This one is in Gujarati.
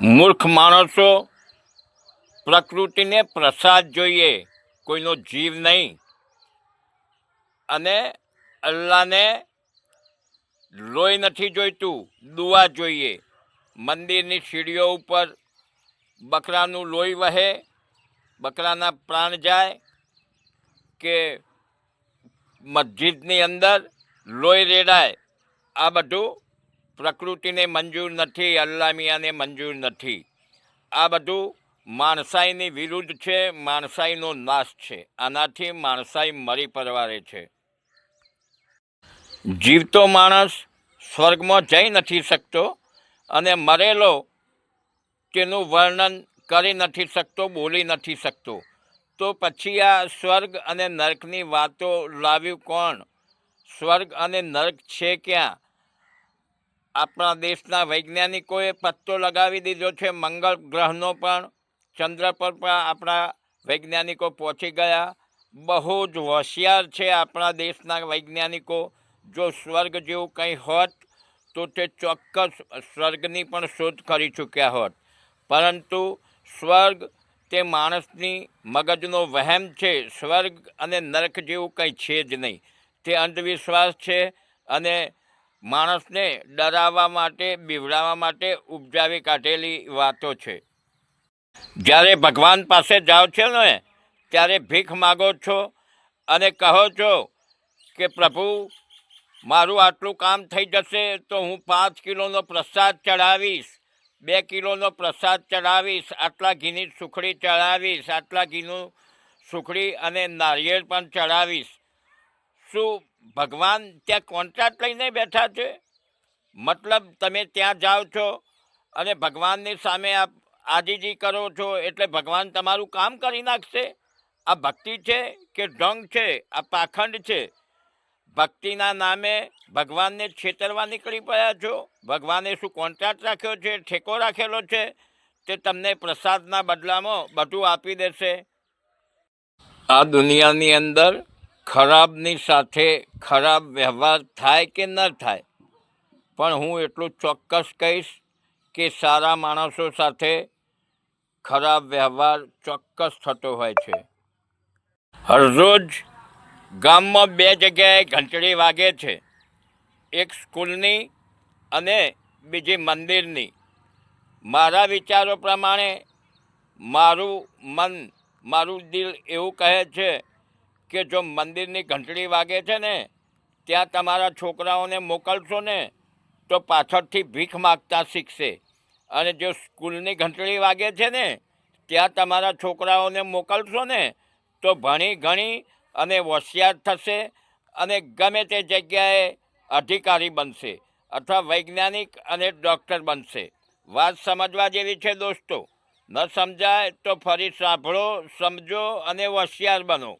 મૂર્ખ માણસો પ્રકૃતિને પ્રસાદ જોઈએ, કોઈનો જીવ નહીં. અને અલ્લાહને લોહી નથી જોઈતું, દુઆ જોઈએ. મંદિરની સીડીઓ ઉપર બકરાનું લોહી વહે, બકરાના પ્રાણ જાય કે મસ્જિદની અંદર લોહી રેડાય, આ બધું પ્રકૃતિને મંજૂર નથી, અલ્લામિયાને મંજૂર નથી. આ બધું માણસાઈની વિરુદ્ધ છે, માણસાઈનો નાશ છે. આનાથી માણસાઈ મરી પરવારે છે. જીવતો માણસ સ્વર્ગમાં જઈ નથી શકતો અને મરેલો તેનું વર્ણન કરી નથી શકતો, બોલી નથી શકતો. તો પછી આ સ્વર્ગ અને નર્કની વાતો લાવ્યું કોણ? સ્વર્ગ અને નર્ક છે ક્યાં? આપણા દેશના વૈજ્ઞાનિકોએ પત્તો લગાવી દીધો છે, મંગળ ગ્રહનો પણ. ચંદ્ર પર પણ આપણા વૈજ્ઞાનિકો પહોંચી ગયા. બહુ જ હોશિયાર છે આપણા દેશના વૈજ્ઞાનિકો. જો સ્વર્ગ જેવું કંઈ હોત, તો તે ચોક્કસ સ્વર્ગની પણ શોધ કરી ચૂક્યા હોત. પરંતુ સ્વર્ગ તે માણસની મગજનો વહેમ છે. સ્વર્ગ અને નરક જેવું કંઈ છે જ નહીં. તે અંધવિશ્વાસ છે અને માણસને ડરાવવા માટે, બીવડાવવા માટે ઉપજાવી કાઢેલી વાતો છે. જ્યારે ભગવાન પાસે જાઓ છો ને, ત્યારે ભીખ માગો છો અને કહો છો કે, પ્રભુ, મારું આટલું કામ થઈ જશે તો હું પાંચ કિલોનો પ્રસાદ ચડાવીશ બે કિલોનો પ્રસાદ ચડાવીશ આટલા ઘીની સુખડી ચડાવીશ આટલા ઘીનું સુખડી અને નારિયેળ પણ ચડાવીશ શું ભગવાન ત્યાં કોન્ટ્રાક્ટ લઈને બેઠા છે? મતલબ તમે ત્યાં જાઓ છો અને ભગવાનની સામે આપ આજીજી કરો છો એટલે ભગવાન તમારું કામ કરી નાખશે? આ ભક્તિ છે કે ઢંગ છે? આ પાખંડ છે? ભક્તિના નામે ભગવાનને છેતરવા નીકળી પડ્યા છો? ભગવાને શું કોન્ટ્રાક્ટ રાખ્યો છે, ઠેકો રાખેલો છે? તે તમને પ્રસાદના બદલામાં બધું આપી દેશે. આ દુનિયાની અંદર ખરાબની સાથે ખરાબ વ્યવહાર થાય કે ન થાય. પણ હું એટલું ચોક્કસ કહીશ કે સારા માણસો સાથે ખરાબ વ્યવહાર ચોક્કસ થતો હોય છે. હરરોજ ગામમાં બે જગ્યાએ ઘંટડી વાગે છે. એક સ્કૂલની અને બીજી મંદિરની. મારા વિચારો પ્રમાણે મારું મન, મારું દિલ એવું કહે છે કે જો મંદિરની ઘંટડી વાગે છે ને, ત્યાં તમારા છોકરાઓને મોકલશો ને, તો પાછળથી ભીખ માગતા શીખશે. અને જો સ્કૂલની ઘંટડી વાગે છે ને, ત્યાં તમારા છોકરાઓને મોકલશો ને, તો ભણી ગણી અને હોશિયાર થશે અને ગમે તે જગ્યાએ અધિકારી બનશે અથવા વૈજ્ઞાનિક અને ડૉક્ટર બનશે. વાત સમજવા જેવી છે દોસ્તો. ન સમજાય તો ફરી સાંભળો, સમજો અને હોશિયાર બનો.